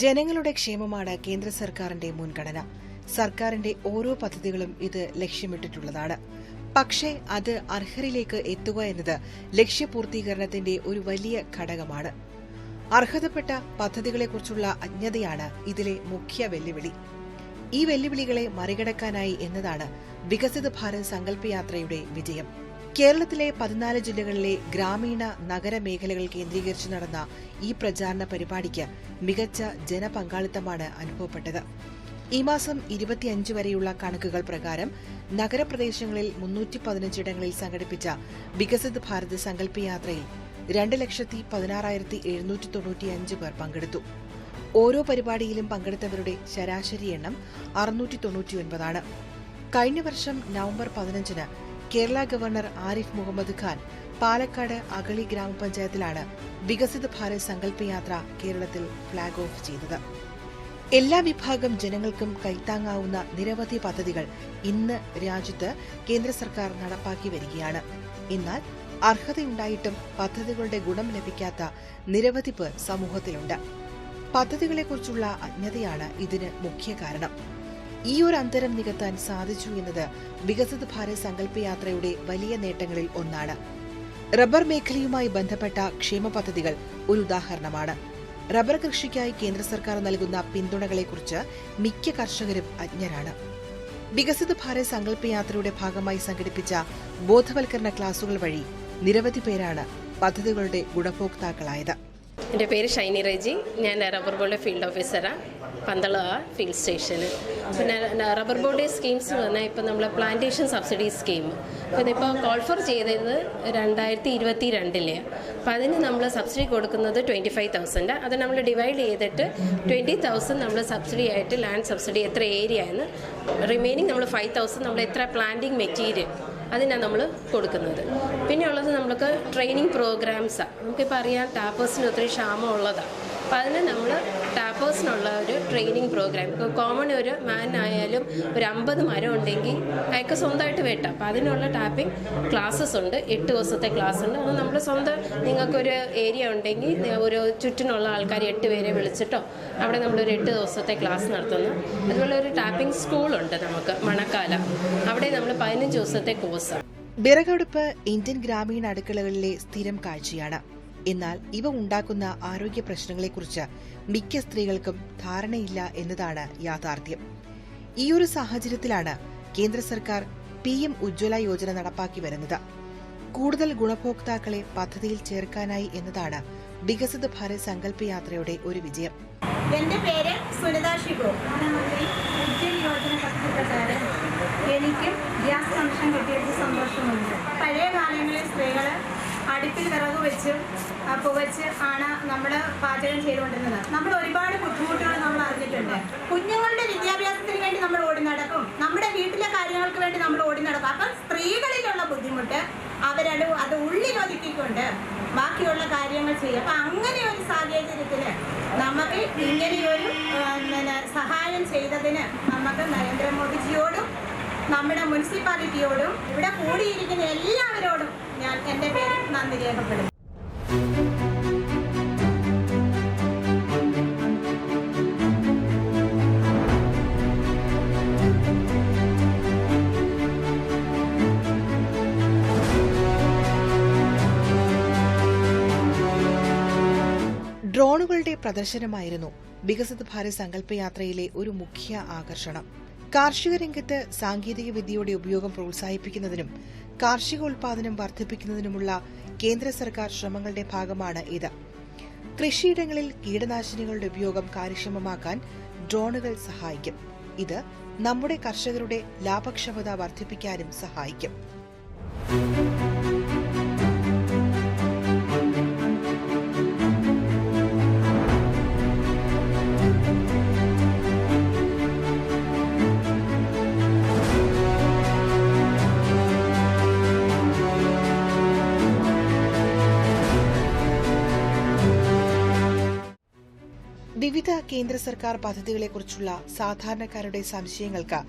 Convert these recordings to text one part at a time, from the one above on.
ജനങ്ങളുടെ ക്ഷേമമാണ് കേന്ദ്ര സർക്കാരിന്റെ മുൻഗണന. സർക്കാരിന്റെ ഓരോ പദ്ധതികളും ഇത് ലക്ഷ്യമിട്ടിട്ടുള്ളതാണ്. പക്ഷേ അത് അർഹരിലേക്ക് എത്തുക എന്നത് ലക്ഷ്യപൂർത്തീകരണത്തിന്റെ ഒരു വലിയ ഘടകമാണ്. അർഹതപ്പെട്ട പദ്ധതികളെക്കുറിച്ചുള്ള അജ്ഞതയാണ് ഇതിലെ മുഖ്യ വെല്ലുവിളി. ഈ വെല്ലുവിളികളെ മറികടക്കാനായി എന്നതാണ് വികസിത ഭാരത് സങ്കല്പയാത്രയുടെ വിജയം. കേരളത്തിലെ പതിനാല് ജില്ലകളിലെ ഗ്രാമീണ നഗര മേഖലകൾ കേന്ദ്രീകരിച്ച് നടന്ന ഈ പ്രചാരണ പരിപാടിക്ക് മികച്ച ജനപങ്കാളിത്തമാണ് അനുഭവപ്പെട്ടത്. ഈ മാസം ഇരുപത്തിയഞ്ച് വരെയുള്ള കണക്കുകൾ പ്രകാരം നഗരപ്രദേശങ്ങളിൽ മുന്നൂറ്റി പതിനഞ്ചിടങ്ങളിൽ സംഘടിപ്പിച്ച വികസിത് ഭാരത് സങ്കല്പയാത്രയിൽ രണ്ട് ലക്ഷത്തി പതിനാറായിരത്തി എഴുന്നൂറ്റി തൊണ്ണൂറ്റിയഞ്ച് പേർ പങ്കെടുത്തു. ഓരോ പരിപാടിയിലും പങ്കെടുത്തവരുടെ ശരാശരി എണ്ണം അറുന്നൂറ്റി തൊണ്ണൂറ്റിയൊൻപതാണ്. കഴിഞ്ഞ വർഷം നവംബർ പതിനഞ്ചിന് കേരള ഗവർണർ ആരിഫ് മുഹമ്മദ് ഖാൻ പാലക്കാട് അഗളി ഗ്രാമപഞ്ചായത്തിലാണ് വികസിത ഭാരത് സങ്കല്പയാത്ര കേരളത്തിൽ ഫ്ളാഗ് ഓഫ് ചെയ്തത്. എല്ലാ വിഭാഗം ജനങ്ങൾക്കും കൈത്താങ്ങാവുന്ന നിരവധി പദ്ധതികൾ ഇന്ന് രാജ്യത്ത് കേന്ദ്ര സർക്കാർ നടപ്പാക്കി വരികയാണ്. എന്നാൽ അർഹതയുണ്ടായിട്ടും പദ്ധതികളുടെ ഗുണം ലഭിക്കാത്ത നിരവധി പേർ സമൂഹത്തിലുണ്ട്. പദ്ധതികളെക്കുറിച്ചുള്ള അജ്ഞതയാണ് ഇതിന് മുഖ്യ കാരണം. ഈ ഒരു അന്തരം നികത്താൻ സാധിച്ചു എന്നത് വികസിത ഭാരത് സങ്കല്പയാത്രയുടെ വലിയ നേട്ടങ്ങളിൽ ഒന്നാണ്. റബ്ബർ മേഖലയുമായി ബന്ധപ്പെട്ട ക്ഷേമ പദ്ധതികൾ ഒരു ഉദാഹരണമാണ്. റബ്ബർ കൃഷിക്കായി കേന്ദ്ര സർക്കാർ നൽകുന്ന പിന്തുണകളെക്കുറിച്ച് മിക്ക കർഷകരും അജ്ഞരാണ്. വികസിത ഭാരത് സങ്കല്പയാത്രയുടെ ഭാഗമായി സംഘടിപ്പിച്ച ബോധവൽക്കരണ ക്ലാസുകൾ വഴി നിരവധി പേരാണ് പദ്ധതികളുടെ ഗുണഭോക്താക്കളായത്. എന്റെ പേര് ഷൈനി റെജി. ഞാൻ റബ്ബർ ബോർഡിലെ ഫീൽഡ് ഓഫീസറാണ്. പന്തള ഫീൽഡ് സ്റ്റേഷന്. പിന്നെ റബ്ബർ ബോഡി സ്കീംസ് എന്ന് പറഞ്ഞാൽ ഇപ്പം നമ്മൾ പ്ലാന്റേഷൻ സബ്സിഡി സ്കീം അപ്പോൾ ഇതിപ്പോൾ കോൾഫർ ചെയ്തത് രണ്ടായിരത്തി ഇരുപത്തി രണ്ടിലെ അപ്പോൾ അതിന് നമ്മൾ സബ്സിഡി കൊടുക്കുന്നത് ട്വന്റി ഫൈവ് തൗസൻഡ് അത് നമ്മൾ ഡിവൈഡ് ചെയ്തിട്ട് ട്വന്റി തൗസൻഡ് നമ്മൾ സബ്സിഡി ആയിട്ട് ലാൻഡ് സബ്സിഡി എത്ര ഏരിയ എന്ന് റിമൈനിങ് നമ്മൾ ഫൈവ് തൗസൻഡ് നമ്മൾ എത്ര പ്ലാന്റിങ് മെറ്റീരിയൽ അതിനാണ് നമ്മൾ കൊടുക്കുന്നത്. പിന്നെ ഉള്ളത് നമ്മൾക്ക് ട്രെയിനിങ് പ്രോഗ്രാംസാണ് നമുക്കിപ്പോൾ അറിയാം ടാപ്പേഴ്സിന് ഒത്തിരി ക്ഷാമം ഉള്ളതാണ് അപ്പോൾ അതിന് നമ്മൾ ടാപ്പേഴ്സിനുള്ള ഒരു ട്രെയിനിങ് പ്രോഗ്രാം ഇപ്പോൾ കോമൺ ഒരു മാൻ ആയാലും ഒരു അമ്പത് മരം ഉണ്ടെങ്കിൽ അയാൾക്ക് സ്വന്തമായിട്ട് വെട്ടാം. അപ്പോൾ അതിനുള്ള ടാപ്പിംഗ് ക്ലാസ്സസ് ഉണ്ട്. എട്ട് ദിവസത്തെ ക്ലാസ് ഉണ്ട്. അത് നമ്മൾ സ്വന്തം നിങ്ങൾക്കൊരു ഏരിയ ഉണ്ടെങ്കിൽ ഒരു ചുറ്റിനുള്ള ആൾക്കാർ എട്ട് പേരെ വിളിച്ചിട്ടോ അവിടെ നമ്മളൊരു എട്ട് ദിവസത്തെ ക്ലാസ് നടത്തുന്നു. അതുപോലെ ഒരു ടാപ്പിംഗ് സ്കൂളുണ്ട് നമുക്ക് മണക്കാല. അവിടെ നമ്മൾ പതിനഞ്ച് ദിവസത്തെ കോഴ്സാണ് വിറകടുപ്പ് ഇന്ത്യൻ ഗ്രാമീണ അടുക്കളകളിലെ സ്ഥിരം കാഴ്ചയാണ്. എന്നാൽ ഇവ ഉണ്ടാക്കുന്ന ആരോഗ്യ പ്രശ്നങ്ങളെക്കുറിച്ച് മിക്ക സ്ത്രീകൾക്കും ധാരണയില്ല എന്നതാണ് യാഥാർത്ഥ്യം. ഈയൊരു സാഹചര്യത്തിലാണ് കേന്ദ്ര സർക്കാർ പി എം ഉജ്ജ്വല യോജന നടപ്പാക്കി വരുന്നത്. കൂടുതൽ ഗുണഭോക്താക്കളെ പദ്ധതിയിൽ ചേർക്കാനായി എന്നതാണ് വികസിത ഭാരത് സങ്കല്പ യാത്രയുടെ ഒരു വിജയം. എന്റെ പേര് സുനിത ഷിബു പ്രധാനമന്ത്രി ഉജ്ജ്വല യോജന പദ്ധതി പ്രകാരം എനിക്കും ഗ്യാസ് കണക്ഷൻ കിട്ടിയത് സന്തോഷമുണ്ട്. പഴയ കാലങ്ങളിൽ സ്ത്രീകൾ അടുപ്പിൽ വിറക് വെച്ചും പുകച്ച് ആണ് നമ്മൾ പാചകം ചെയ്തുകൊണ്ടിരുന്നത്. നമ്മൾ ഒരുപാട് ബുദ്ധിമുട്ടുകൾ നമ്മൾ അറിഞ്ഞിട്ടുണ്ട്. കുഞ്ഞുങ്ങളുടെ വിദ്യാഭ്യാസത്തിന് വേണ്ടി നമ്മൾ ഓടി നടക്കും. നമ്മുടെ വീട്ടിലെ കാര്യങ്ങൾക്ക് വേണ്ടി നമ്മൾ ഓടി നടക്കും. അപ്പം സ്ത്രീകളിലുള്ള ബുദ്ധിമുട്ട് അവരത് അത് ഉള്ളിലൊതുക്കിക്കൊണ്ട് ബാക്കിയുള്ള കാര്യങ്ങൾ ചെയ്യും അപ്പം അങ്ങനെ ഒരു സാഹചര്യത്തിൽ നമുക്ക് ഇങ്ങനെയൊരു സഹായം ചെയ്തതിന് നമുക്ക് നരേന്ദ്രമോദിജിയോടും നമ്മുടെ മുനിസിപ്പാലിറ്റിയോടും ഇവിടെ കൂടിയിരിക്കുന്ന എല്ലാവരോടും ഞാൻ എന്റെ പേര് നന്ദി രേഖപ്പെടുന്നു പ്രദർശനമായിരുന്നു വികസിത ഭാരത് സങ്കല്പയാത്രയിലെ ഒരു മുഖ്യ ആകർഷണം. കാർഷിക രംഗത്ത് സാങ്കേതിക വിദ്യയുടെ ഉപയോഗം പ്രോത്സാഹിപ്പിക്കുന്നതിനും കാർഷിക ഉൽപാദനം വർദ്ധിപ്പിക്കുന്നതിനുമുള്ള കേന്ദ്ര സർക്കാർ ശ്രമങ്ങളുടെ ഭാഗമാണ് ഇത്. കൃഷിയിടങ്ങളിൽ കീടനാശിനികളുടെ ഉപയോഗം കാര്യക്ഷമമാക്കാൻ ഡ്രോണുകൾ സഹായിക്കും. ഇത് നമ്മുടെ കർഷകരുടെ ലാഭക്ഷമത വർദ്ധിപ്പിക്കാനും സഹായിക്കും. വിവിധ കേന്ദ്ര സർക്കാർ പദ്ധതികളെക്കുറിച്ചുള്ള സാധാരണക്കാരുടെ സംശയങ്ങൾക്ക്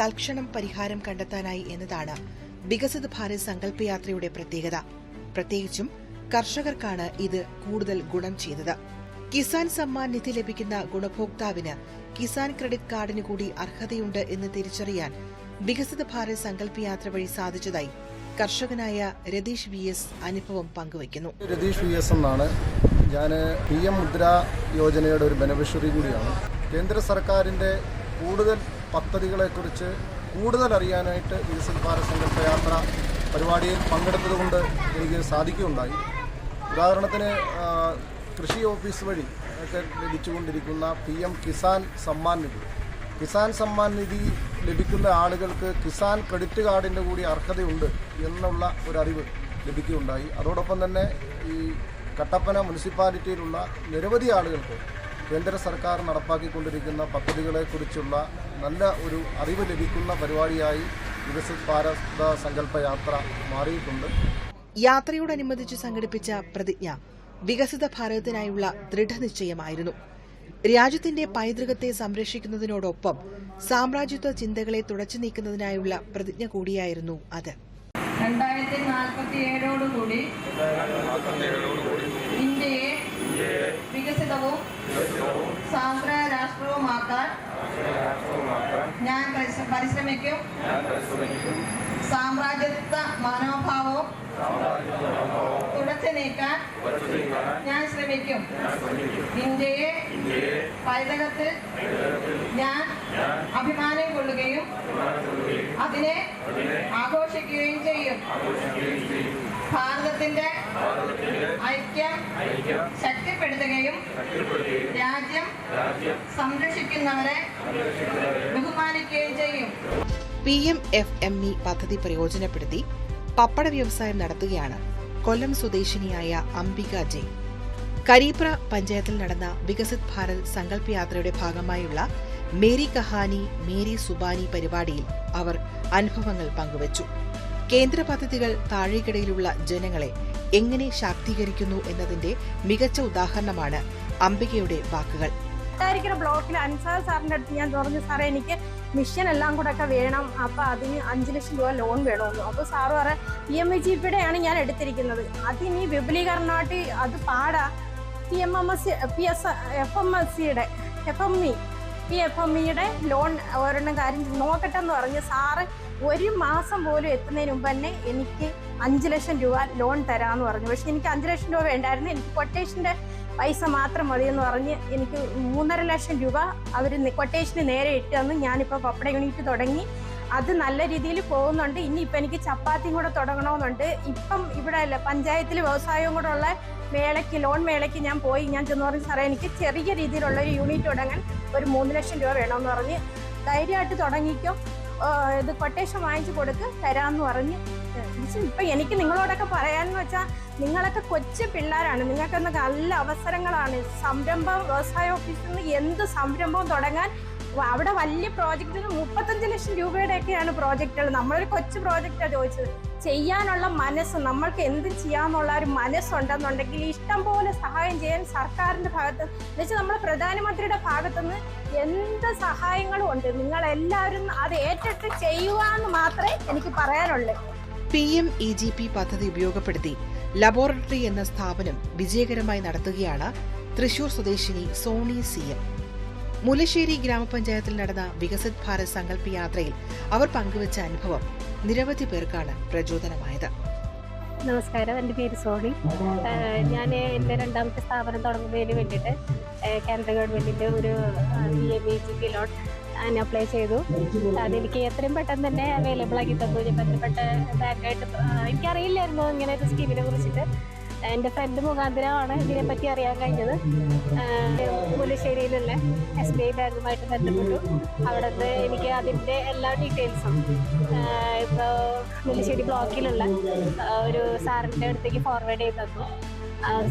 തൽക്ഷണം പരിഹാരം കണ്ടെത്താനായി എന്നതാണ് വികസിത ഭാരത് സങ്കല്പയാത്രയുടെ പ്രത്യേകത. പ്രത്യേകിച്ചും കർഷകർക്കാണ് ഇത് കൂടുതൽ ഗുണം ചെയ്തത്. കിസാൻ സമ്മാൻ നിധി ലഭിക്കുന്ന ഗുണഭോക്താവിന് കിസാൻ ക്രെഡിറ്റ് കാർഡിന് കൂടി അർഹതയുണ്ട് എന്ന് തിരിച്ചറിയാൻ വികസിത ഭാരത് സങ്കല്പയാത്ര വഴി സാധിച്ചതായി കർഷകനായ രതീഷ് വി എസ് അനുഭവം പങ്കുവയ്ക്കുന്നു. രതീഷ് വി എസ് എന്നാണ് ഞാൻ പി എം മുദ്ര യോജനയുടെ ഒരു ബെനഫിഷ്യറി കൂടിയാണ്. കേന്ദ്ര സർക്കാരിന്റെ കൂടുതൽ പദ്ധതികളെക്കുറിച്ച് കൂടുതൽ അറിയാനായിട്ട് വികസന ഭാരത് സങ്കല്പ യാത്ര പരിപാടിയിൽ പങ്കെടുത്തതുകൊണ്ട് എനിക്ക് സാധിക്കുകയുണ്ടായി. ഉദാഹരണത്തിന് കൃഷി ഓഫീസ് വഴി ഒക്കെ ലഭിച്ചുകൊണ്ടിരിക്കുന്ന പി എം കിസാൻ സമ്മാൻ നിധി. കിസാൻ സമ്മാൻ നിധി ലഭിക്കുന്ന ആളുകൾക്ക് കിസാൻ ക്രെഡിറ്റ് കാർഡിന്റെ കൂടി അർഹതയുണ്ട് എന്നുള്ള ഒരു അറിവ് ലഭിക്കുകയുണ്ടായി. അതോടൊപ്പം തന്നെ ഈ കട്ടപ്പന മുനിസിപ്പാലിറ്റിയിലുള്ള നിരവധി ആളുകൾക്ക് കേന്ദ്ര സർക്കാർ നടപ്പാക്കിക്കൊണ്ടിരിക്കുന്ന പദ്ധതികളെക്കുറിച്ചുള്ള നല്ല ഒരു അറിവ് ലഭിക്കുന്ന പരിപാടിയായി വികസിത് ഭാരത സങ്കല്പ യാത്ര മാറിയിട്ടുണ്ട്. യാത്രയോടനുബന്ധിച്ച് സംഘടിപ്പിച്ച പ്രതിജ്ഞ വികസിത ഭാരതത്തിനായുള്ള ദൃഢനിശ്ചയമായിരുന്നു. രാജ്യത്തിന്റെ പൈതൃകത്തെ സംരക്ഷിക്കുന്നതിനോടൊപ്പം സാമ്രാജ്യത്വ ചിന്തകളെ തുടച്ചു നീക്കുന്നതിനായുള്ള പ്രതിജ്ഞ കൂടിയായിരുന്നു അത്. രണ്ടായിരത്തി നാൽപ്പത്തി ഏഴോടുകൂടി ഇന്ത്യയെ വികസിതവും സാന്ദ്ര രാഷ്ട്രവുമാക്കാൻ ഞാൻ പരിശ്ര- പരിശ്രമിക്കും. സാമ്രാജ്യത്വ മനോഭാവവും തുടച്ചു നീക്കാൻ ഞാൻ ശ്രമിക്കും. ഇന്ത്യയെ പൈതകത്തിൽ ഞാൻ അഭിമാനം കൊള്ളുകയും അതിനെ ആഘോഷിക്കുകയും ചെയ്യും ഭാരതത്തിന്റെ ഐക്യം ശക്തിപ്പെടുത്തുകയും രാജ്യം സംരക്ഷിക്കുന്നവരെ ബഹുമാനിക്കുകയും ചെയ്യും. P M F M E പദ്ധതി പ്രയോജനപ്പെടുത്തി പപ്പട വ്യവസായം നടത്തുകയാണ് കൊല്ലം സ്വദേശിനിയായ അംബിക ജയ്. കരീപ്ര പഞ്ചായത്തിൽ നടന്ന വികസിത് ഭാരത് സങ്കല്പ യാത്രയുടെ ഭാഗമായുള്ള മേരി കഹാനി മേരി സുബാനി പരിപാടിയിൽ അവർ അനുഭവങ്ങൾ പങ്കുവച്ചു. കേന്ദ്ര പദ്ധതികൾ താഴേക്കിടയിലുള്ള ജനങ്ങളെ എങ്ങനെ ശാക്തീകരിക്കുന്നു എന്നതിന്റെ മികച്ച ഉദാഹരണമാണ് അംബികയുടെ വാക്കുകൾ. ബ്ലോക്കിൽ അൻസാർ സാറിന്റെ അടുത്ത് ഞാൻ പറഞ്ഞു സാറേ എനിക്ക് മിഷൻ എല്ലാം കൂടെ ഒക്കെ വേണം. അപ്പൊ അതിന് അഞ്ചു ലക്ഷം രൂപ ലോൺ വേണമെന്നു അപ്പൊ സാറ് പറ പി എം ജി പിയുടെയാണ് ഞാൻ എടുത്തിരിക്കുന്നത്. അതിന് വിപുലീകരണമായിട്ട് അത് പാടാ. P M M S S F M S സിയുടെ F M E P F M ഇയുടെ ലോൺ ഒരെണ്ണം കാര്യം നോക്കട്ടെ എന്ന് പറഞ്ഞ് സാറ് ഒരു മാസം പോലും എത്തുന്നതിന് മുമ്പ് തന്നെ എനിക്ക് അഞ്ച് ലക്ഷം രൂപ ലോൺ തരാമെന്ന് പറഞ്ഞു. പക്ഷെ എനിക്ക് അഞ്ച് ലക്ഷം രൂപ വേണ്ടായിരുന്നു. എനിക്ക് കൊട്ടേഷന്റെ പൈസ മാത്രം മതി എന്ന് പറഞ്ഞ് എനിക്ക് മൂന്നര ലക്ഷം രൂപ അവർ കൊട്ടേഷന് നേരെ ഇട്ടു തന്നു. ഞാനിപ്പോൾ പപ്പട യൂണിറ്റ് തുടങ്ങി. അത് നല്ല രീതിയിൽ പോകുന്നുണ്ട്. ഇനി ഇപ്പം എനിക്ക് ചപ്പാത്തിയും കൂടെ തുടങ്ങണമെന്നുണ്ട്. ഇപ്പം ഇവിടെ അല്ല പഞ്ചായത്തിൽ വ്യവസായവും കൂടെ ഉള്ള മേളയ്ക്ക് ലോൺ മേളയ്ക്ക് ഞാൻ പോയി. ഞാൻ ചെന്ന് പറഞ്ഞു സാറേ എനിക്ക് ചെറിയ രീതിയിലുള്ള ഒരു യൂണിറ്റ് തുടങ്ങാൻ ഒരു മൂന്ന് ലക്ഷം രൂപ വേണമെന്ന് പറഞ്ഞ് ധൈര്യമായിട്ട് തുടങ്ങിക്കോ. ഇത് കൊട്ടേഷൻ വാങ്ങിച്ചു കൊടുക്ക് തരാമെന്ന് പറഞ്ഞ്. ഇപ്പം എനിക്ക് നിങ്ങളോടൊക്കെ പറയാമെന്ന് വെച്ചാൽ നിങ്ങളൊക്കെ കൊച്ചു പിള്ളേരാണ്. നിങ്ങൾക്കൊന്ന് നല്ല അവസരങ്ങളാണ്. സംരംഭം വ്യവസായ ഓഫീസിൽ നിന്ന് എന്ത് സംരംഭം തുടങ്ങാൻ അവിടെ വലിയ പ്രോജക്റ്റിന് മുപ്പത്തഞ്ച് ലക്ഷം രൂപയുടെയൊക്കെയാണ് പ്രോജക്റ്റുകൾ നമ്മളൊരു കൊച്ചു പ്രോജക്റ്റാണ് ചോദിച്ചത്. ചെയ്യാനുള്ള മനസ്സ് നമ്മൾക്ക് എന്ത് ചെയ്യാന്നുള്ള ഒരു മനസ്സുണ്ടെന്നുണ്ടെങ്കിൽ ഇഷ്ടം പോലെ സഹായം ചെയ്യാൻ സർക്കാരിന്റെ ഭാഗത്ത് എന്നുവെച്ചാൽ നമ്മുടെ പ്രധാനമന്ത്രിയുടെ ഭാഗത്തുനിന്ന് എന്ത് സഹായങ്ങളും ഉണ്ട്. നിങ്ങൾ എല്ലാവരും അത് ഏറ്റെടുത്ത് ചെയ്യുക എന്ന് മാത്രമേ എനിക്ക് പറയാനുള്ളൂ. P M E G P പദ്ധതി ഉപയോഗപ്പെടുത്തി ലബോറട്ടറി എന്ന സ്ഥാപനം വിജയകരമായി നടത്തുകയാണ് തൃശൂർ സ്വദേശിനി സോണി സി എം. മുലശ്ശേരി ഗ്രാമപഞ്ചായത്തിൽ നടന്ന വികസിത് ഭാരത് സങ്കല്പ യാത്രയിൽ അവർ പങ്കുവച്ച അനുഭവം നിരവധി പേർക്കാണ് പ്രചോദനമായത്. നമസ്കാരം എന്റെ പേര് സോണി. ഞാൻ എന്റെ രണ്ടാമത്തെ സ്ഥാപനം തുടങ്ങുന്നതിന് വേണ്ടിയിട്ട് കേന്ദ്ര ഗവൺമെന്റിന്റെ ഒരു P M E G P loan ഞാൻ അപ്ലൈ ചെയ്തു. അതെനിക്ക് എത്രയും പെട്ടെന്ന് തന്നെ അവൈലബിൾ ആക്കി തന്നു. ഞാൻ ബന്ധപ്പെട്ട ബാങ്കായിട്ട് എനിക്കറിയില്ലായിരുന്നു ഇങ്ങനെ ഒരു സ്കീമിനെ കുറിച്ചിട്ട്. എന്റെ ഫ്രണ്ട് മുഖാന്തരമാണ് ഇതിനെപ്പറ്റി അറിയാൻ കഴിഞ്ഞത്. മുല്ലശ്ശേരിയിലുള്ള എസ് ബി ഐ ബാങ്കുമായിട്ട് ബന്ധപ്പെട്ടു. അവിടെ നിന്ന് എനിക്ക് അതിന്റെ എല്ലാ ഡീറ്റെയിൽസും ഇപ്പോൾ മുല്ലശ്ശേരി ബ്ലോക്കിലുള്ള ഒരു സാറിന്റെ അടുത്തേക്ക് ഫോർവേഡ് ചെയ്ത് തന്നു.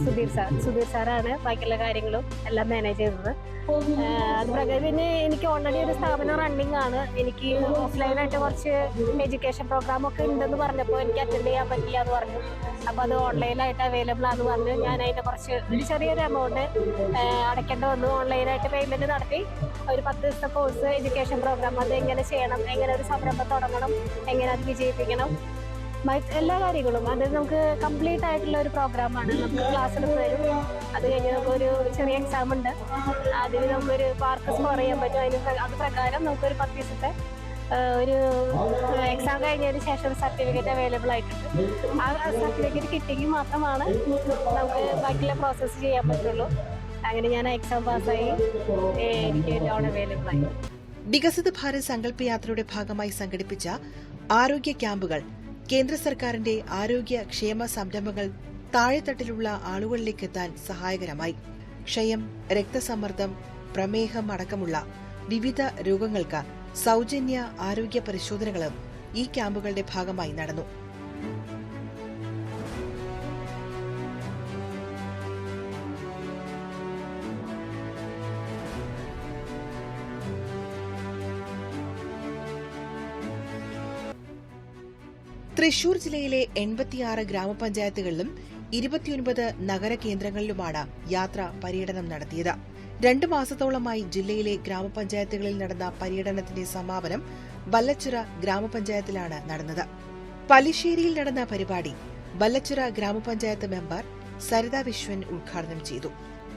സുധീർ സാർ. സുധീർ സാറാണ് ബാക്കിയുള്ള കാര്യങ്ങളും എല്ലാം മാനേജ് ചെയ്തത്. അത് പ്രകാരം പിന്നെ എനിക്ക് ഓൾറെഡി ഒരു സ്ഥാപനം റണ്ണിങ് ആണ്. എനിക്ക് ഓഫ്ലൈനായിട്ട് കുറച്ച് എഡ്യൂക്കേഷൻ പ്രോഗ്രാം ഒക്കെ ഉണ്ടെന്ന് പറഞ്ഞപ്പോൾ എനിക്ക് അറ്റൻഡ് ചെയ്യാൻ പറ്റില്ല എന്ന് പറഞ്ഞു. അപ്പോൾ അത് ഓൺലൈനായിട്ട് അവൈലബിൾ ആണെന്ന് പറഞ്ഞ്. ഞാൻ അതിന്റെ കുറച്ച് ഒരു ചെറിയൊരു എമൗണ്ട് അടയ്ക്കേണ്ട വന്നു. ഓൺലൈനായിട്ട് പേയ്മെന്റ് നടത്തി. ഒരു പത്ത് ദിവസത്തെ കോഴ്സ് എഡ്യൂക്കേഷൻ പ്രോഗ്രാം അത് എങ്ങനെ ചെയ്യണം എങ്ങനെ ഒരു സംരംഭം തുടങ്ങണം എങ്ങനെ അത് വിജയിപ്പിക്കണം. എല്ലാ കാര്യങ്ങളും അത് നമുക്ക് കംപ്ലീറ്റ് ആയിട്ടുള്ള ഒരു പ്രോഗ്രാമാണ് നമുക്ക് ക്ലാസ് എടുത്ത് തരും. അത് കഴിഞ്ഞ് നമുക്കൊരു ചെറിയ എക്സാം ഉണ്ട്. അതിന് നമുക്കൊരു പാർക്ക് സ്കോർ ചെയ്യാൻ പറ്റും. അതിന് അത് പ്രകാരം നമുക്കൊരു പത്ത് ദിവസത്തെ ഒരു എക്സാം കഴിഞ്ഞതിന് ശേഷം സർട്ടിഫിക്കറ്റ് അവൈലബിൾ ആയിട്ടുണ്ട്. ആ സർട്ടിഫിക്കറ്റ് കിട്ടിയെങ്കിൽ മാത്രമാണ് നമുക്ക് ബാക്കിയുള്ള പ്രോസസ്സ് ചെയ്യാൻ പറ്റുള്ളൂ. അങ്ങനെ ഞാൻ എക്സാം പാസ്സായി. എനിക്ക് ലോൺ അവൈലബിൾ ആയി. വികസിത ഭാരത് സങ്കല്പ യാത്രയുടെ ഭാഗമായി സംഘടിപ്പിച്ച ആരോഗ്യ ക്യാമ്പുകൾ കേന്ദ്ര സർക്കാരിന്റെ ആരോഗ്യ ക്ഷേമ സംരംഭങ്ങൾ താഴെത്തട്ടിലുള്ള ആളുകളിലേക്ക് എത്താൻ സഹായകരമായി. ക്ഷയം രക്തസമ്മർദ്ദം പ്രമേഹം അടക്കമുള്ള വിവിധ രോഗങ്ങൾക്ക് സൗജന്യ ആരോഗ്യ പരിശോധനകളും ഈ ക്യാമ്പുകളുടെ ഭാഗമായി നടന്നു. തൃശൂർ ജില്ലയിലെ എൺപത്തിയാറ് ഗ്രാമപഞ്ചായത്തുകളിലും ഇരുപത്തിയൊൻപത് നഗര കേന്ദ്രങ്ങളിലുമാണ് യാത്ര പര്യടനം നടത്തിയത്. രണ്ടു മാസത്തോളമായി ജില്ലയിലെ ഗ്രാമപഞ്ചായത്തുകളിൽ നടന്ന പര്യടനത്തിന്റെ സമാപനം വല്ലച്ചിറ ഗ്രാമപഞ്ചായത്തിലാണ് നടന്നത്. പലിശ്ശേരിയിൽ നടന്ന പരിപാടി വല്ലച്ചിറ ഗ്രാമപഞ്ചായത്ത് മെമ്പർ സരിത വിശ്വൻ ഉദ്ഘാടനം ചെയ്തു.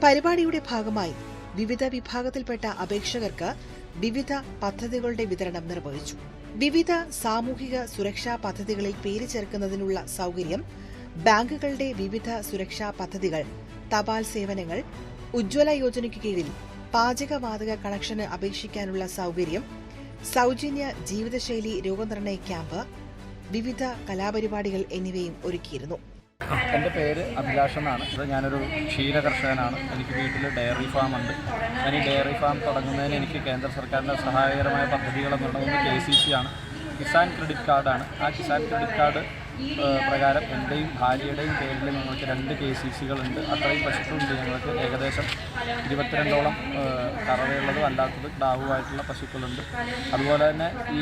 പരിപാടിയുടെ ഭാഗമായി വിവിധ വിഭാഗത്തിൽപ്പെട്ട അപേക്ഷകർക്ക് വിവിധ പദ്ധതികളുടെ വിതരണം നിർവഹിച്ചു. വിവിധ സാമൂഹിക സുരക്ഷാ പദ്ധതികളിൽ പേര് ചേർക്കുന്നതിനുള്ള സൗകര്യം ബാങ്കുകളുടെ വിവിധ സുരക്ഷാ പദ്ധതികൾ തപാൽ സേവനങ്ങൾ ഉജ്ജ്വല യോജനയ്ക്ക് കീഴിൽ പാചകവാതക കണക്ഷന് അപേക്ഷിക്കാനുള്ള സൗകര്യം സൗജന്യ ജീവിതശൈലി രോഗനിർണയ ക്യാമ്പ് വിവിധ കലാപരിപാടികൾ എന്നിവയും ഒരുക്കിയിരുന്നു. എന്റെ പേര് അഭിലാഷ് എന്നാണ്. ഇത് ഞാനൊരു ക്ഷീര കർഷകനാണ്. എനിക്ക് വീട്ടിൽ ഡയറി ഫാം ഉണ്ട്. ഞാൻ ഈ ഡയറി ഫാം തുടങ്ങുന്നതിന് എനിക്ക് കേന്ദ്ര സർക്കാരിന്റെ സഹായകരമായ പദ്ധതികളെന്നുള്ളത് കെ സി സി ആണ്. കിസാൻ ക്രെഡിറ്റ് കാർഡാണ്. ആ കിസാൻ ക്രെഡിറ്റ് കാർഡ് പ്രകാരം എന്റെയും ഭാര്യയുടെയും പേരിൽ ഞങ്ങൾക്ക് രണ്ട് കെ സി സികളുണ്ട്. അത്രയും പശുക്കളുണ്ട് ഞങ്ങൾക്ക്. ഏകദേശം ഇരുപത്തിരണ്ടോളം കറവയുള്ളതും അല്ലാത്തതും ഡാവുമായിട്ടുള്ള പശുക്കളുണ്ട്. അതുപോലെ തന്നെ ഈ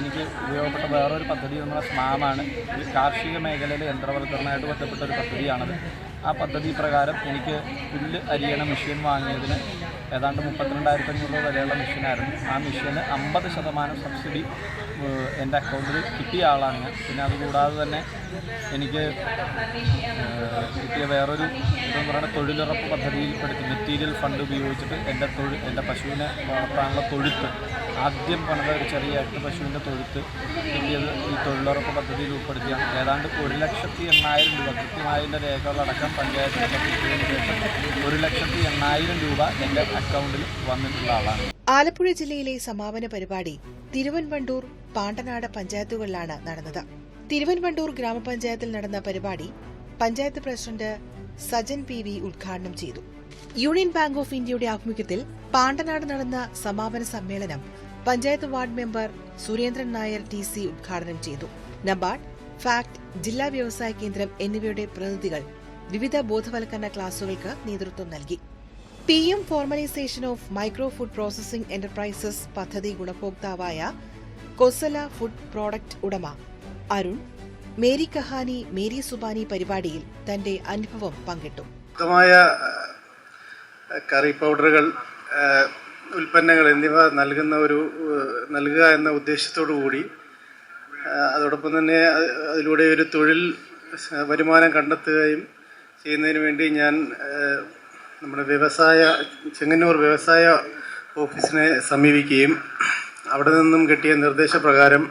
എനിക്ക് ഉപയോഗപ്പെട്ട വേറൊരു പദ്ധതി പറഞ്ഞാൽ സ്മാമാണ്. ഈ കാർഷിക മേഖലയിലെ യന്ത്രവൽക്കരണമായിട്ട് ബന്ധപ്പെട്ട ഒരു പദ്ധതിയാണത്. ആ പദ്ധതി പ്രകാരം എനിക്ക് പുല്ല് അരിയണ മെഷീൻ വാങ്ങിയതിന് ഏതാണ്ട് മുപ്പത്തിരണ്ടായിരത്തി അഞ്ഞൂറ് രൂപ വിലയുള്ള മെഷീനായിരുന്നു. ആ മെഷീന് അമ്പത് ശതമാനം സബ്സിഡി എന്റെ അക്കൗണ്ടിൽ കിട്ടിയ ആളാണ് ഞാൻ. പിന്നെ അതുകൂടാതെ തന്നെ എനിക്ക് കിട്ടിയ വേറൊരു ഇതെന്ന് പറയുന്നത് തൊഴിലുറപ്പ് പദ്ധതിയിൽപ്പെടുത്തി മെറ്റീരിയൽ ഫണ്ട് ഉപയോഗിച്ചിട്ട് എന്റെ തൊഴിൽ എന്റെ പശുവിനെ വളർത്താനുള്ള തൊഴുത്ത് ആദ്യം പണിത ഒരു ചെറിയ എട്ട് പശുവിന്റെ തൊഴുത്ത് കിട്ടിയത് ഈ തൊഴിലുറപ്പ് പദ്ധതിയിൽ ഉൾപ്പെടുത്തിയാണ്. ഏതാണ്ട് ഒരു ലക്ഷത്തി എണ്ണായിരം രൂപ കൃത്യമായതിന്റെ രേഖകളടക്കം പഞ്ചായത്തിന്റെ ശേഷം ഒരു ലക്ഷത്തി എണ്ണായിരം രൂപ എന്റെ അക്കൗണ്ടിൽ വന്നിട്ടുള്ള ആളാണ്. ആലപ്പുഴ ജില്ലയിലെ സമാപന പരിപാടി തിരുവൻവണ്ടൂർ പാണ്ടനാട് പഞ്ചായത്തുകളിലാണ് നടന്നത്. തിരുവൻവണ്ടൂർ ഗ്രാമപഞ്ചായത്തിൽ നടന്ന പരിപാടി panchayat president Sajan P V ഉദ്ഘാടനം ചെയ്തു. യൂണിയൻ ബാങ്ക് ഓഫ് ഇന്ത്യയുടെ ആഭിമുഖ്യത്തിൽ പാണ്ടനാട് നടന്ന സമാപന സമ്മേളനം panchayat ward member Surendran Nair T C ഉദ്ഘാടനം ചെയ്തു. നബാർഡ് ഫാക്ട് ജില്ലാ വ്യവസായ കേന്ദ്രം എന്നിവയുടെ പ്രതിനിധികൾ വിവിധ ബോധവൽക്കരണ ക്ലാസുകൾക്ക് നേതൃത്വം നൽകി. P M formalisation of micro food processing enterprises പദ്ധതി ഗുണഭോക്താവായ കൊസല ഫുഡ് പ്രോഡക്റ്റ് ഉടമ അരുൺ മേരി കഹാനി മേരി സുബാനി പരിപാടിയിൽ തന്റെ അനുഭവം പങ്കിട്ടു. കറി പൗഡറുകൾ ഉൽപ്പന്നങ്ങൾ എന്നിവ നൽകുന്ന ഒരു നൽകുക എന്ന ഉദ്ദേശത്തോടു കൂടി അതോടൊപ്പം തന്നെ അതിലൂടെ ഒരു തൊഴിൽ വരുമാനം കണ്ടെത്തുകയും ചെയ്യുന്നതിന് വേണ്ടി ഞാൻ നമ്മുടെ വ്യവസായ ചെങ്ങന്നൂർ വ്യവസായ ഓഫീസിനെ സമീപിക്കുകയും അവിടെ നിന്നും കിട്ടിയ നിർദ്ദേശപ്രകാരം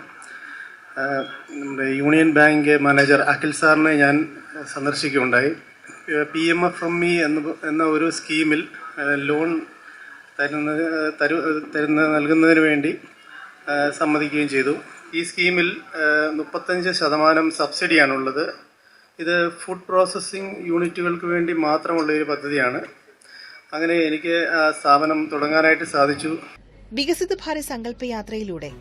നമ്മുടെ യൂണിയൻ ബാങ്ക് മാനേജർ അഖിൽ സാറിനെ ഞാൻ സന്ദർശിക്കുകയുണ്ടായി. P M F M E എന്ന ഒരു സ്കീമിൽ ലോൺ തരുന്ന തരു തരുന്ന നൽകുന്നതിന് വേണ്ടി സമ്മതിക്കുകയും ചെയ്തു. ഈ സ്കീമിൽ മുപ്പത്തഞ്ച് ശതമാനം സബ്സിഡിയാണുള്ളത്. ഇത് ഫുഡ് പ്രോസസ്സിംഗ് യൂണിറ്റുകൾക്ക് വേണ്ടി മാത്രമുള്ള ഒരു പദ്ധതിയാണ്. അങ്ങനെ എനിക്ക് ആ സ്ഥാപനം തുടങ്ങാനായിട്ട് സാധിച്ചു. വികസിത ഭാരത് സങ്കല്പ യാത്രയിലൂടെ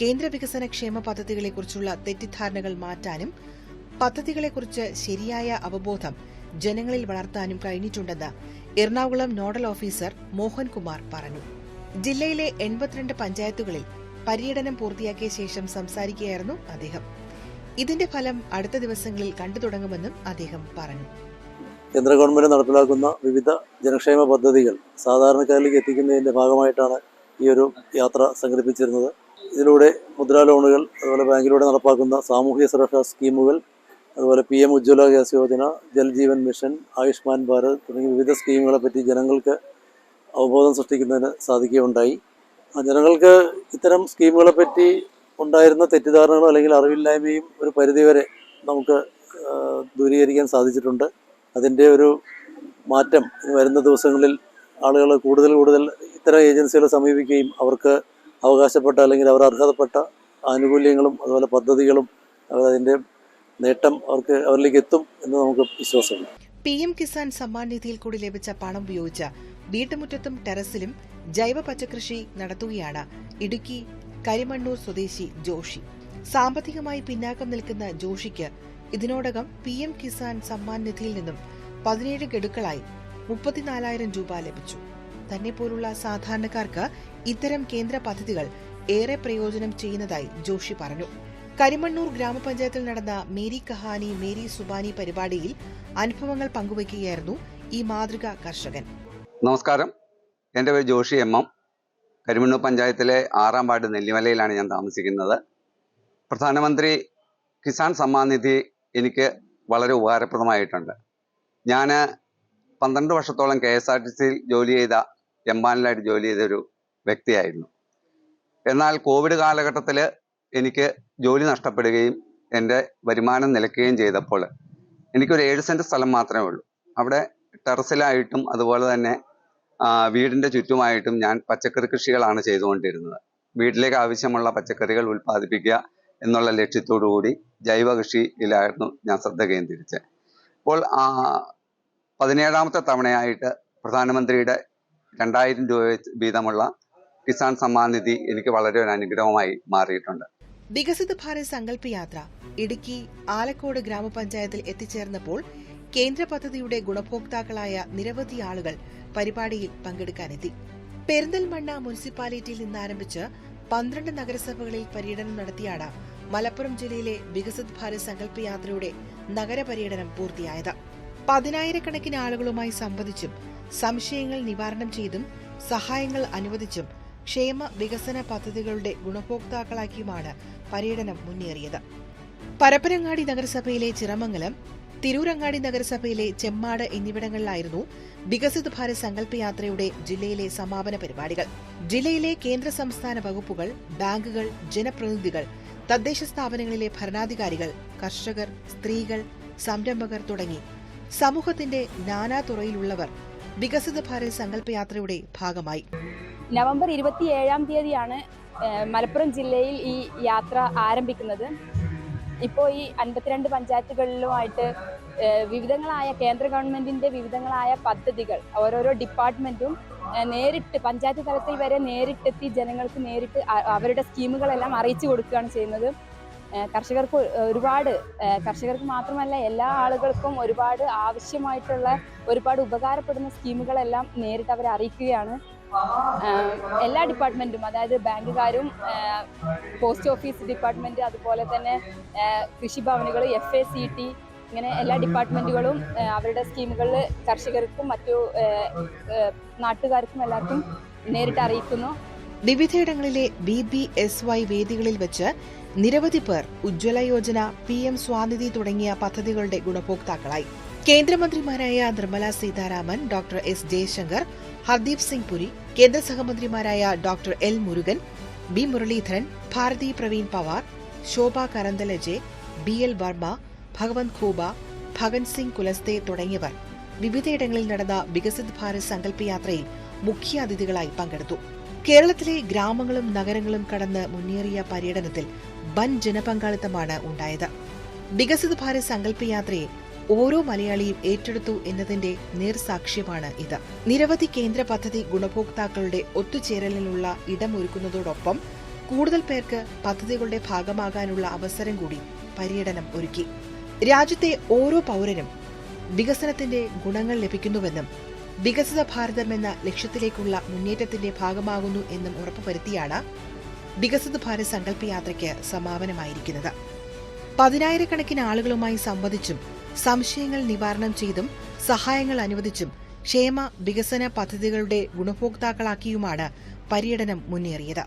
കേന്ദ്ര വികസന ക്ഷേമ പദ്ധതികളെക്കുറിച്ചുള്ള തെറ്റിദ്ധാരണകൾ മാറ്റാനും പദ്ധതികളെക്കുറിച്ച് ശരിയായ അവബോധം ജനങ്ങളിൽ വളർത്താനും കഴിഞ്ഞിട്ടുണ്ടെന്ന് എറണാകുളം നോഡൽ ഓഫീസർ മോഹൻകുമാർ പറഞ്ഞു. ജില്ലയിലെ എൺപത്തിരണ്ട് പഞ്ചായത്തുകളിൽ പര്യടനം പൂർത്തിയാക്കിയ ശേഷം സംസാരിക്കുകയായിരുന്നു അദ്ദേഹം. ഇതിന്റെ ഫലം അടുത്ത ദിവസങ്ങളിൽ കണ്ടു തുടങ്ങുമെന്നും അദ്ദേഹം പറഞ്ഞു. കേന്ദ്ര ഗവൺമെന്റ് നടപ്പിലാക്കുന്ന വിവിധ ജനക്ഷേമ പദ്ധതികൾ സാധാരണക്കാരിലേക്ക് എത്തിക്കുന്നതിന്റെ ഭാഗമായിട്ടാണ് ഈ ഒരു യാത്ര സംഘടിപ്പിച്ചിരുന്നത്. ഇതിലൂടെ മുദ്രാ ലോണുകൾ അതുപോലെ ബാങ്കിലൂടെ നടപ്പാക്കുന്ന സാമൂഹ്യ സുരക്ഷാ സ്കീമുകൾ അതുപോലെ P M Ujjwala gas Yojana Jal Jeevan mission Ayushman Bharat തുടങ്ങിയ വിവിധ സ്കീമുകളെ പറ്റി ജനങ്ങൾക്ക് അവബോധം സൃഷ്ടിക്കുന്നതിന് സാധിക്കുകയുണ്ടായി. ജനങ്ങൾക്ക് ഇത്തരം സ്കീമുകളെ പറ്റി ഉണ്ടായിരുന്ന തെറ്റിദ്ധാരണകളോ അല്ലെങ്കിൽ അറിവില്ലായ്മയും ഒരു പരിധിവരെ നമുക്ക് ദൂരീകരിക്കാൻ സാധിച്ചിട്ടുണ്ട്. അതിന്റെ ഒരു മാറ്റം വരുന്ന ദിവസങ്ങളിൽ ആളുകൾ കൂടുതൽ കൂടുതൽ ഇത്തരം ഏജൻസികളെ സമീപിക്കുകയും അവർക്ക് അവകാശപ്പെട്ട അല്ലെങ്കിൽ അവർ അർഹതപ്പെട്ട ആനുകൂല്യങ്ങളും അതുപോലെ പദ്ധതികളും അതിന്റെ നേട്ടം അവർക്ക് അവരിലേക്ക് എത്തും എന്ന് നമുക്ക് വിശ്വാസമുണ്ട്. പി എം കിസാൻ സമ്മാൻ നിധിയിൽ കൂടി ലഭിച്ച പണം ഉപയോഗിച്ച വീട്ടുമുറ്റത്തും ടെറസിലും ജൈവ പച്ചക്കൃഷി നടത്തുകയാണ് ഇടുക്കി കരിമണ്ണൂർ സ്വദേശി ജോഷി. സാമ്പത്തികമായി പിന്നാക്കം നിൽക്കുന്ന ജോഷിക്ക് ഇതിനോടകം പി എം കിസാൻ സമ്മാൻ നിധിയിൽ നിന്നും പതിനേഴ് ഗഡുക്കളായി മുപ്പത്തിനാലായിരം രൂപ ലഭിച്ചു. തന്നെ പോലുള്ള സാധാരണക്കാർക്ക് ഇത്തരം കേന്ദ്ര പദ്ധതികൾ ഏറെ പ്രയോജനം ചെയ്യുന്നതായി ജോഷി പറഞ്ഞു. കരിമണ്ണൂർ ഗ്രാമപഞ്ചായത്തിൽ നടന്ന മേരി കഹാനി മേരി സുബാനി പരിപാടിയിൽ അനുഭവങ്ങൾ പങ്കുവയ്ക്കുകയായിരുന്നു ഈ മാതൃക കർഷകൻ. നമസ്കാരം. എന്റെ പേര് ജോഷി എം എം. കരിമണ്ണൂർ പഞ്ചായത്തിലെ ആറാം വാർഡ് നെല്ലിമലയിലാണ് ഞാൻ താമസിക്കുന്നത്. പ്രധാനമന്ത്രി കിസാൻ സമ്മാൻ നിധി എനിക്ക് വളരെ ഉപകാരപ്രദമായിട്ടുണ്ട്. ഞാൻ പന്ത്രണ്ട് വർഷത്തോളം കെ എസ് ആർ ടി സിയിൽ ജോലി ചെയ്ത എംബാനിലായിട്ട് ജോലി ചെയ്തൊരു വ്യക്തിയായിരുന്നു. എന്നാൽ കോവിഡ് കാലഘട്ടത്തിൽ എനിക്ക് ജോലി നഷ്ടപ്പെടുകയും എന്റെ വരുമാനം നിലയ്ക്കുകയും ചെയ്തപ്പോൾ എനിക്കൊരു ഏഴ് സെന്റ് സ്ഥലം മാത്രമേ ഉള്ളൂ. അവിടെ ടെറസിലായിട്ടും അതുപോലെ തന്നെ വീടിന്റെ ചുറ്റുമായിട്ടും ഞാൻ പച്ചക്കറി കൃഷികളാണ് ചെയ്തുകൊണ്ടിരുന്നത്. വീട്ടിലേക്ക് ആവശ്യമുള്ള പച്ചക്കറികൾ ഉൽപ്പാദിപ്പിക്കുക എന്നുള്ള ലക്ഷ്യത്തോടു കൂടി ജൈവ കൃഷിയിലായിരുന്നു ഞാൻ ശ്രദ്ധ കേന്ദ്രീകരിച്ചത്. അപ്പോൾ പതിനേഴാമത്തെ തവണയായിട്ട് പ്രധാനമന്ത്രിയുടെ രണ്ടായിരം രൂപ വീതമുള്ള കിസാൻ സമ്മാൻ നിധി എനിക്ക് വളരെ ഒരു അനുഗ്രഹമായി മാറിയിട്ടുണ്ട്. വികസിത ഭാരത് സങ്കല്പ യാത്ര ഇടുക്കി ആലക്കോട് ഗ്രാമപഞ്ചായത്തിൽ എത്തിച്ചേർന്നപ്പോൾ കേന്ദ്ര പദ്ധതിയുടെ ഗുണഭോക്താക്കളായ നിരവധി ആളുകൾ പരിപാടിയിൽ പങ്കെടുക്കാനെത്തി. പെരിന്തൽമണ്ണ മുനിസിപ്പാലിറ്റിയിൽ നിന്നാരംഭിച്ച് പന്ത്രണ്ട് നഗരസഭകളിൽ പര്യടനം നടത്തിയാണ് മലപ്പുറം ജില്ലയിലെ വികസിത് ഭാരത് സങ്കല്പ യാത്രയുടെ നഗരപര്യടനം പൂർത്തിയായത്. പതിനായിരക്കണക്കിന് ആളുകളുമായി സംവദിച്ചും സംശയങ്ങൾ നിവാരണം ചെയ്തും സഹായങ്ങൾ അനുവദിച്ചും ക്ഷേമ വികസന പദ്ധതികളുടെ ഗുണഭോക്താക്കളാക്കിയുമാണ് പര്യടനം മുന്നേറിയത്. പരപ്പനങ്ങാടി നഗരസഭയിലെ ചിറമംഗലം തിരൂരങ്ങാടി നഗരസഭയിലെ ചെമ്മാട് എന്നിവിടങ്ങളിലായിരുന്നു വികസിത് ഭാരത് സങ്കല്പ യാത്രയുടെ ജില്ലയിലെ സമാപന പരിപാടികൾ. ജില്ലയിലെ കേന്ദ്ര സംസ്ഥാന വകുപ്പുകൾ ബാങ്കുകൾ ജനപ്രതിനിധികൾ തദ്ദേശ സ്ഥാപനങ്ങളിലെ ഭരണാധികാരികൾ കർഷകർ സ്ത്രീകൾ സംരംഭകർ തുടങ്ങി സമൂഹത്തിന്റെ നാനാതുറയിലുള്ളവർ വികസിത ഭാരത് സങ്കല്പയാത്രയുടെ ഭാഗമായി. നവംബർ ഇരുപത്തിയേഴാം തീയതിയാണ് മലപ്പുറം ജില്ലയിൽ ഈ യാത്ര ആരംഭിക്കുന്നത്. ഇപ്പോൾ ഈ അൻപത്തിരണ്ട് പഞ്ചായത്തുകളിലുമായിട്ട് വിവിധങ്ങളായ കേന്ദ്ര ഗവൺമെന്റിന്റെ വിവിധങ്ങളായ പദ്ധതികൾ ഓരോരോ ഡിപ്പാർട്ട്മെന്റും നേരിട്ട് പഞ്ചായത്ത് തലത്തിൽ വരെ നേരിട്ടെത്തി ജനങ്ങൾക്ക് നേരിട്ട് അവരുടെ സ്കീമുകളെല്ലാം അറിയിച്ചു കൊടുക്കുകയാണ് ചെയ്യുന്നത്. കർഷകർക്ക് ഒരുപാട് കർഷകർക്ക് മാത്രമല്ല എല്ലാ ആളുകൾക്കും ഒരുപാട് ആവശ്യമായിട്ടുള്ള ഒരുപാട് ഉപകാരപ്പെടുന്ന സ്കീമുകളെല്ലാം നേരിട്ട് അവരെ അറിയിക്കുകയാണ് എല്ലാ ഡിപ്പാർട്ട്മെന്റും അതായത് ബാങ്കുകാരും പോസ്റ്റ് ഓഫീസ് ഡിപ്പാർട്ട്മെന്റ് അതുപോലെ തന്നെ കൃഷി കൃഷിഭവനുകൾ എഫ് എ സി ടി ഇങ്ങനെ എല്ലാ ഡിപ്പാർട്ട്മെന്റുകളും അവരുടെ സ്കീമുകളിൽ കർഷകർക്കും മറ്റു നാട്ടുകാർക്കും എല്ലാവർക്കും നേരിട്ട് അറിയിക്കുന്നു. വിവിധയിടങ്ങളിലെ ബി ബി എസ് വൈ വേദികളിൽ വെച്ച് നിരവധി പേർ ഉജ്ജ്വല യോജന പി എം സ്വാനിധി തുടങ്ങിയ പദ്ധതികളുടെ ഗുണഭോക്താക്കളായി. കേന്ദ്രമന്ത്രിമാരായ നിർമ്മല സീതാരാമൻ ഡോക്ടർ എസ് ജയശങ്കർ ഹർദീപ് സിംഗ് പുരി കേന്ദ്ര സഹമന്ത്രിമാരായ doctor L Murugan B Muraleedharan Bharati Pravin Pawar Shobha Karandlaje B L Verma Bhagwanth Khuba Bhagan Singh Kulaste തുടങ്ങിയവർ വിവിധയിടങ്ങളിൽ നടന്ന വികസിത് ഭാരത് സങ്കല്പ യാത്രയിൽ മുഖ്യ അതിഥികളായി പങ്കെടുത്തു. കേരളത്തിലെ ഗ്രാമങ്ങളും നഗരങ്ങളും കടന്ന് മുന്നേറിയ പര്യടനത്തിൽ വൻ ജനപങ്കാളിത്തമാണ് ഉണ്ടായത്. വികസിത് ഭാരത് സങ്കല്പ യാത്രയെ ഓരോ മലയാളിയും ഏറ്റെടുത്തു എന്നതിന്റെ നേർസാക്ഷ്യമാണ് ഇത്. നിരവധി കേന്ദ്ര പദ്ധതി ഗുണഭോക്താക്കളുടെ ഒത്തുചേരലിനുള്ള ഇടമൊരുക്കുന്നതോടൊപ്പം കൂടുതൽ പേർക്ക് പദ്ധതികളുടെ ഭാഗമാകാനുള്ള അവസരം കൂടി പര്യടനം ഒരുക്കി. രാജ്യത്തെ ഓരോ പൗരനും വികസനത്തിന്റെ ഗുണങ്ങൾ ലഭിക്കുന്നുവെന്നും വികസിത ഭാരതം എന്ന ലക്ഷ്യത്തിലേക്കുള്ള മുന്നേറ്റത്തിന്റെ ഭാഗമാകുന്നു എന്നും ഉറപ്പുവരുത്തിയാണ് വികസിത ഭാരത് സങ്കല്പയാത്രയ്ക്ക് സമാപനമായിരിക്കുന്നത്. പതിനായിരക്കണക്കിന് ആളുകളുമായി സംവദിച്ചും സംശയങ്ങൾ നിവാരണം ചെയ്തും സഹായങ്ങൾ അനുവദിച്ചും ക്ഷേമ വികസന പദ്ധതികളുടെ ഗുണഭോക്താക്കളാക്കിയുമാണ് പര്യടനം മുന്നേറിയത്.